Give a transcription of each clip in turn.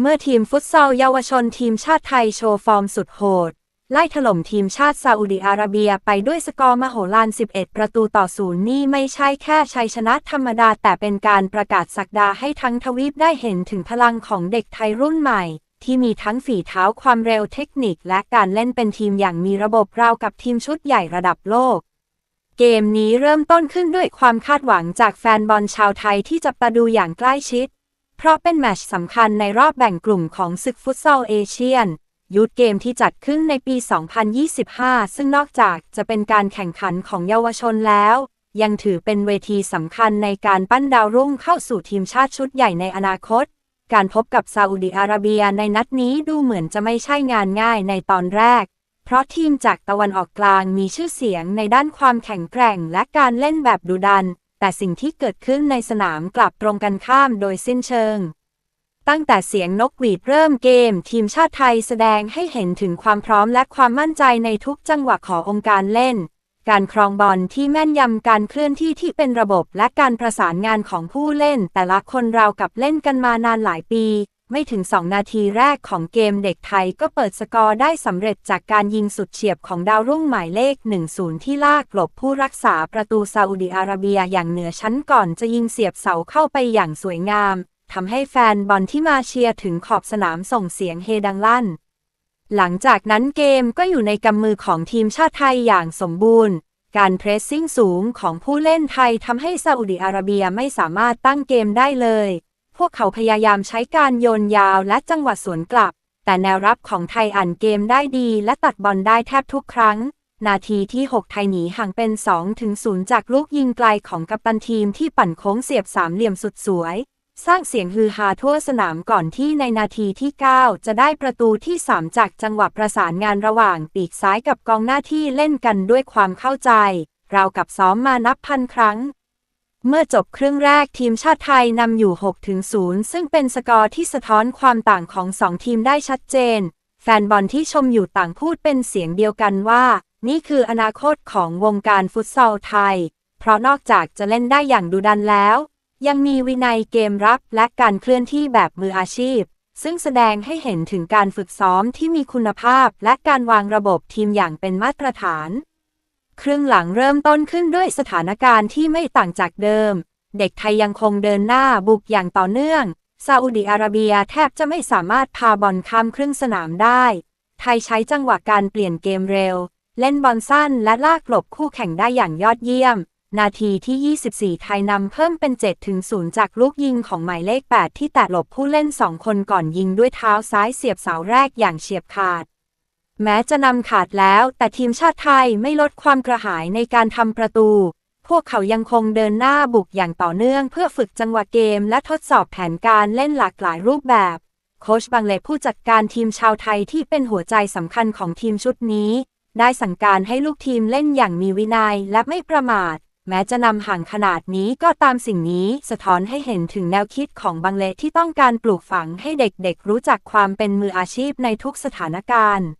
เมื่อทีมฟุตซอลเยาวชนทีมชาติไทยโชว์ฟอร์มสุดโหด ไล่ถล่มทีมชาติซาอุดิอาระเบียไปด้วยสกอร์มโหฬาร 11 ประตูต่อศูนย์นี่ไม่ใช่แค่ชัยชนะธรรมดาแต่เป็นการประกาศสักดาให้ทั้งทวีปได้เห็นถึงพลังของเด็กไทยรุ่นใหม่ ที่มีทั้งฝีเท้าความเร็วเทคนิคและการเล่นเป็นทีมอย่างมีระบบราวกับทีมชุดใหญ่ระดับโลกเกมนี้เริ่มต้นขึ้นด้วยความคาดหวังจากแฟนบอลชาวไทยที่จะประดูอย่างใกล้ชิด ราะเป็นแมตช์สำคัญในรอบแบ่งกลุ่มของศึกฟุตซอลเอเชียน ยูทเกมที่จัดขึ้นในปี 2025 ซึ่งนอกจากจะเป็นการแข่งขันของเยาวชนแล้ว ยังถือเป็นเวทีสำคัญในการปั้นดาวรุ่งเข้าสู่ทีมชาติชุดใหญ่ในอนาคต การพบกับซาอุดิอาระเบียในนัดนี้ดูเหมือนจะไม่ใช่งานง่ายในตอนแรก เพราะทีมจากตะวันออกกลางมีชื่อเสียงในด้านความแข็งแกร่งและการเล่นแบบดุดัน แต่สิ่งที่เกิดขึ้นในสนามกลับตรงกันข้ามโดยสิ้นเชิง ตั้งแต่เสียงนกหวีดเริ่มเกม ทีมชาติไทยแสดงให้เห็นถึงความพร้อมและความมั่นใจในทุกจังหวะขององค์การเล่น การครองบอลที่แม่นยำการเคลื่อนที่ที่เป็นระบบและการประสานงานของผู้เล่น แต่ละคนเรากับเล่นกันมานานหลายปี ไม่ถึง 2 นาทีแรกของเกมเด็กไทยก็เปิดสกอร์ได้สำเร็จจากการยิงสุดเฉียบของดาวรุ่งหมายเลข 10 ที่ลากหลบผู้รักษาประตูซาอุดิอาระเบียอย่างเหนือชั้นก่อนจะยิงเสียบเสาเข้าไปอย่างสวยงามทำให้แฟนบอลที่มาเชียร์ถึงขอบสนามส่งเสียงเฮดังลั่น หลังจากนั้นเกมก็อยู่ในกำมือของทีมชาติไทยอย่างสมบูรณ์ การเพรสซิ่งสูงของผู้เล่นไทยทำให้ซาอุดิอาระเบียไม่สามารถตั้งเกมได้เลย พวกเขาพยายามใช้การโยนยาวและจังหวะสวนกลับ แต่แนวรับของไทยอ่านเกมได้ดีและตัดบอลได้แทบทุกครั้ง นาทีที่ 6 ไทยหนีห่างเป็น 2-0 จากลูกยิงไกลของกัปตันทีมที่ปั่นโค้งเสียบสามเหลี่ยมสุดสวย สร้างเสียงฮือฮาทั่วสนามก่อนที่ในนาทีที่ 9 จะได้ประตูที่ 3 จากจังหวะประสานงานระหว่างปีกซ้ายกับกองหน้าที่เล่นกันด้วยความเข้าใจ เรากับซ้อมมานับพันครั้ง เมื่อจบครึ่งแรกทีมชาติไทยนำอยู่ 6-0 ซึ่งเป็นสกอร์ที่สะท้อนความต่างของสองทีมได้ชัดเจน แฟนบอลที่ชมอยู่ต่างพูดเป็นเสียงเดียวกันว่า นี่คืออนาคตของวงการฟุตซอลไทย เพราะนอกจากจะเล่นได้อย่างดุดันแล้ว ยังมีวินัยเกมรับและการเคลื่อนที่แบบมืออาชีพ ซึ่งแสดงให้เห็นถึงการฝึกซ้อมที่มีคุณภาพและการวางระบบทีมอย่างเป็นมาตรฐาน ครึ่งหลังเริ่มต้นขึ้นด้วยสถานการณ์ที่ไม่ต่างจากเดิม เด็กไทยยังคงเดินหน้าบุกอย่างต่อเนื่อง ซาอุดิอาระเบียแทบจะไม่สามารถพาบอลข้ามครึ่งสนามได้ ไทยใช้จังหวะการเปลี่ยนเกมเร็ว เล่นบอลสั้นและลากหลบคู่แข่งได้อย่างยอดเยี่ยม นาทีที่ 24 ไทยนำเพิ่มเป็น 7 ถึง 0 จากลูกยิงของหมายเลข 8 ที่แตะหลบผู้เล่น 2 คนก่อนยิงด้วยเท้าซ้ายเสียบเสาแรกอย่างเฉียบขาด แม้จะนำขาดแล้ว แต่ทีมชาติไทยไม่ลดความกระหายในการทำประตู พวกเขายังคงเดินหน้าบุกอย่างต่อเนื่อง เพื่อฝึกจังหวะเกมและทดสอบแผนการเล่นหลากหลายรูปแบบ โค้ชบังเลผู้จัดการทีมชาวไทยที่เป็นหัวใจสำคัญของทีมชุดนี้ ได้สั่งการให้ลูกทีมเล่นอย่างมีวินัยและไม่ประมาท แม้จะนำห่างขนาดนี้ก็ตามสิ่งนี้สะท้อนให้เห็นถึงแนวคิดของบังเลที่ต้องการปลูกฝังให้เด็กๆ รู้จักความเป็นมืออาชีพในทุกสถานการณ์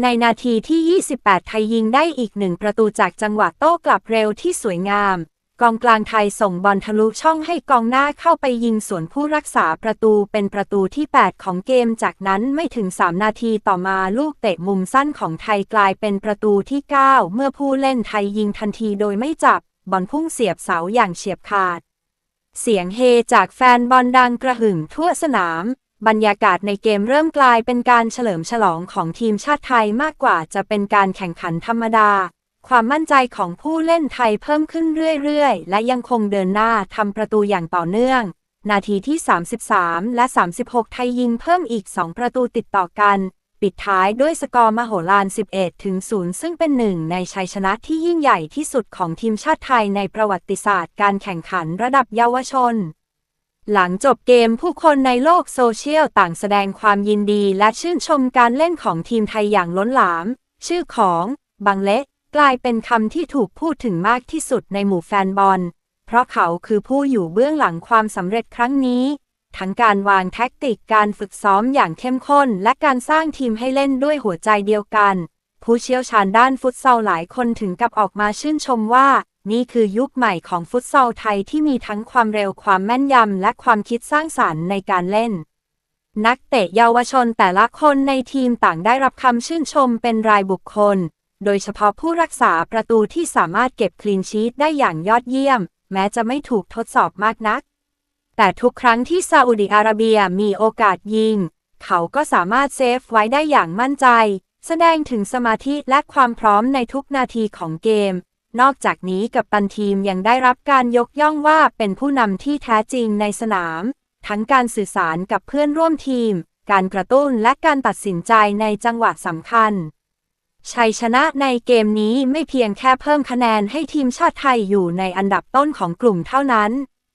ในนาทีที่ 28 ไทยยิงได้อีกหนึ่งประตูจากจังหวะโต้กลับเร็วที่สวยงาม กองกลางไทยส่งบอลทะลุช่องให้กองหน้าเข้าไปยิงสวนผู้รักษาประตูเป็นประตูที่ 8 ของเกม จากนั้นไม่ถึง 3 นาทีต่อมาลูกเตะมุมสั้นของไทยกลายเป็นประตูที่ 9 เมื่อผู้เล่นไทยยิงทันทีโดยไม่จับบอลพุ่งเสียบเสาอย่างเฉียบขาด เสียงเฮจากแฟนบอลดังกระหึ่มทั่วสนาม บรรยากาศในเกมเริ่มกลายเป็นการเฉลิมฉลองของทีมชาติไทยมากกว่าจะเป็นการแข่งขันธรรมดา ความมั่นใจของผู้เล่นไทยเพิ่มขึ้นเรื่อยๆ และยังคงเดินหน้าทำประตูอย่างต่อเนื่อง นาทีที่ 33 และ 36 ไทยยิงเพิ่มอีก 2 ประตูติดต่อกัน ปิดท้ายด้วยสกอร์มโหฬาร 11 ถึง 0 ซึ่งเป็นหนึ่งในชัยชนะที่ยิ่งใหญ่ที่สุดของทีมชาติไทยในประวัติศาสตร์การแข่งขันระดับเยาวชน หลังจบเกมผู้คนในโลกโซเชียลต่างแสดงความยินดีและชื่นชมการเล่นของทีมไทยอย่างล้นหลาม ชื่อของบังเละกลายเป็นคำที่ถูกพูดถึงมากที่สุดในหมู่แฟนบอล เพราะเขาคือผู้อยู่เบื้องหลังความสำเร็จครั้งนี้ ทั้งการวางแท็กติกการฝึกซ้อมอย่างเข้มข้น และการสร้างทีมให้เล่นด้วยหัวใจเดียวกัน ผู้เชี่ยวชาญด้านฟุตซอลหลายคนถึงกับออกมาชื่นชมว่า นี่คือยุคใหม่ของฟุตซอลไทยที่มีทั้งความเร็วความแม่นยำ และความคิดสร้างสรรค์ในการเล่น นักเตะเยาวชนแต่ละคนในทีมต่างได้รับคำชื่นชมเป็นรายบุคคล โดยเฉพาะผู้รักษาประตูที่สามารถเก็บคลีนชีตได้อย่างยอดเยี่ยม แม้จะไม่ถูกทดสอบมากนัก แต่ทุกครั้งที่ซาอุดิอาระเบียมีโอกาสยิง เขาก็สามารถเซฟไว้ได้อย่างมั่นใจ แสดงถึงสมาธิและความพร้อมในทุกนาทีของเกม นอกจากนี้กับตันทีมยังได้รับการยกย่องว่าเป็นผู้นำที่แท้จริงในสนาม ทั้งการสื่อสารกับเพื่อนร่วมทีม การกระตุ้นและการตัดสินใจในจังหวะสำคัญ ชัยชนะในเกมนี้ไม่เพียงแค่เพิ่มคะแนนให้ทีมชาติไทยอยู่ในอันดับต้นของกลุ่มเท่านั้น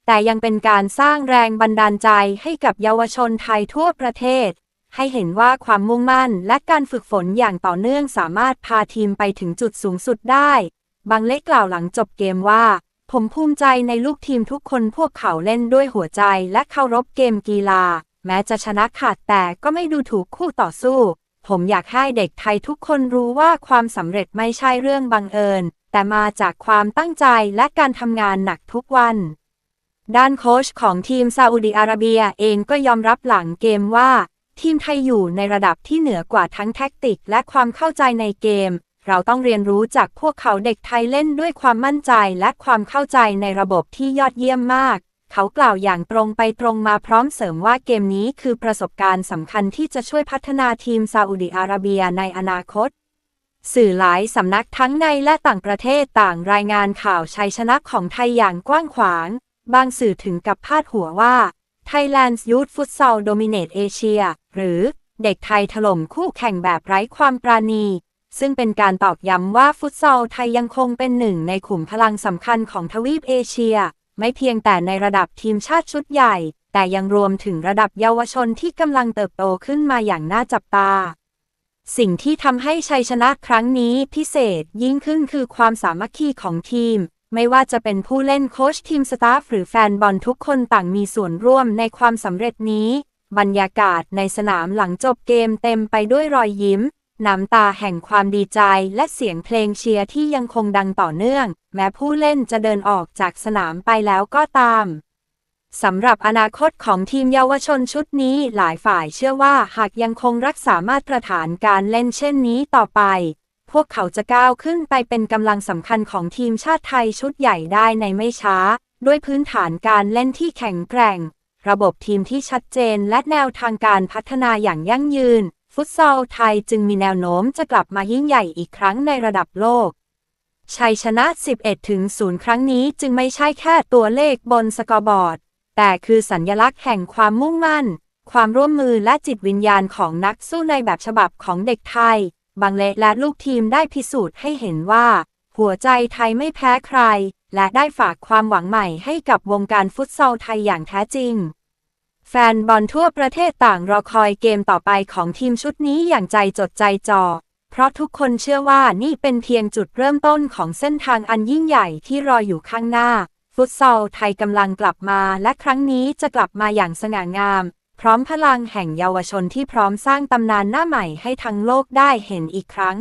แต่ยังเป็นการสร้างแรงบันดาลใจให้กับเยาวชนไทยทั่วประเทศ ให้เห็นว่าความมุ่งมั่นและการฝึกฝนอย่างต่อเนื่องสามารถพาทีมไปถึงจุดสูงสุดได้ บางเล็กกล่าวหลังจบเกมว่า ผมภูมิใจในลูกทีมทุกคนพวกเขาเล่นด้วยหัวใจและเคารพเกมกีฬา แม้จะชนะขาดแต่ก็ไม่ดูถูกคู่ต่อสู้ ผมอยากให้เด็กไทยทุกคนรู้ว่าความสำเร็จไม่ใช่เรื่องบังเอิญ แต่มาจากความตั้งใจและการทำงานหนักทุกวันด้านโค้ชของทีมซาอุดิอาระเบียเองก็ยอมรับหลังเกมว่า ทีมไทยอยู่ในระดับที่เหนือกว่าทั้งแท็กติกและความเข้าใจในเกม เราต้องเรียนรู้จากพวกเขาเด็กไทยเล่นด้วยความมั่นใจและความเข้าใจในระบบที่ยอดเยี่ยมมาก เขากล่าวอย่างตรงไปตรงมาพร้อมเสริมว่าเกมนี้คือประสบการณ์สำคัญที่จะช่วยพัฒนาทีมซาอุดิอาระเบียในอนาคต สื่อหลายสำนักทั้งในและต่างประเทศต่างรายงานข่าวชัยชนะของไทยอย่างกว้างขวาง บางสื่อถึงกับพาดหัวว่า Thailand's Youth Futsal Dominate Asia หรือเด็กไทยถล่มคู่แข่งแบบไร้ความปราณี ซึ่งเป็นการตอกย้ำว่าฟุตซอลไทยยังคงเป็นหนึ่งในขุมพลังสำคัญของทวีปเอเชีย ไม่เพียงแต่ในระดับทีมชาติชุดใหญ่ แต่ยังรวมถึงระดับเยาวชนที่กำลังเติบโตขึ้นมาอย่างน่าจับตา สิ่งที่ทำให้ชัยชนะครั้งนี้พิเศษยิ่งขึ้นคือความสามัคคีของทีม ไม่ว่าจะเป็นผู้เล่นโค้ชทีมสตาฟหรือแฟนบอลทุกคนต่างมีส่วนร่วมในความสำเร็จนี้ บรรยากาศในสนามหลังจบเกมเต็มไปด้วยรอยยิ้ม น้ำตาแห่งความดีใจและเสียงเพลงเชียร์ที่ยังคงดังต่อเนื่อง แม้ผู้เล่นจะเดินออกจากสนามไปแล้วก็ตามสำหรับอนาคตของทีมเยาวชนชุดนี้หลายฝ่ายเชื่อว่าหากยังคงรักษามาตรฐานการเล่นเช่นนี้ต่อไป พวกเขาจะก้าวขึ้นไปเป็นกำลังสำคัญของทีมชาติไทยชุดใหญ่ได้ในไม่ช้า ด้วยพื้นฐานการเล่นที่แข็งแกร่ง ระบบทีมที่ชัดเจนและแนวทางการพัฒนาอย่างยั่งยืน ฟุตซอลไทยจึงมีแนวโน้มจะกลับมายิ่งใหญ่อีกครั้งในระดับโลก ชัยชนะ 11 ถึง 0 ครั้งนี้จึงไม่ใช่แค่ตัวเลขบนสกอร์บอร์ด แต่คือสัญญลักษณ์แห่งความมุ่งมั่น ความร่วมมือและจิตวิญญาณของนักสู้ในแบบฉบับของเด็กไทยบางเลและลูกทีมได้พิสูจน์ให้เห็นว่า หัวใจไทยไม่แพ้ใคร และได้ฝากความหวังใหม่ให้กับวงการฟุตซอลไทยอย่างแท้จริง แฟนบอลทั่วประเทศต่างรอคอยเกมต่อไปของทีมชุดนี้อย่างใจจดใจจ่อ เพราะทุกคนเชื่อว่านี่เป็นเพียงจุดเริ่มต้นของเส้นทางอันยิ่งใหญ่ที่รออยู่ข้างหน้า ฟุตซอลไทยกำลังกลับมาและครั้งนี้จะกลับมาอย่างสง่างาม พร้อมพลังแห่งเยาวชนที่พร้อมสร้างตำนานหน้าใหม่ให้ทั้งโลกได้เห็นอีกครั้ง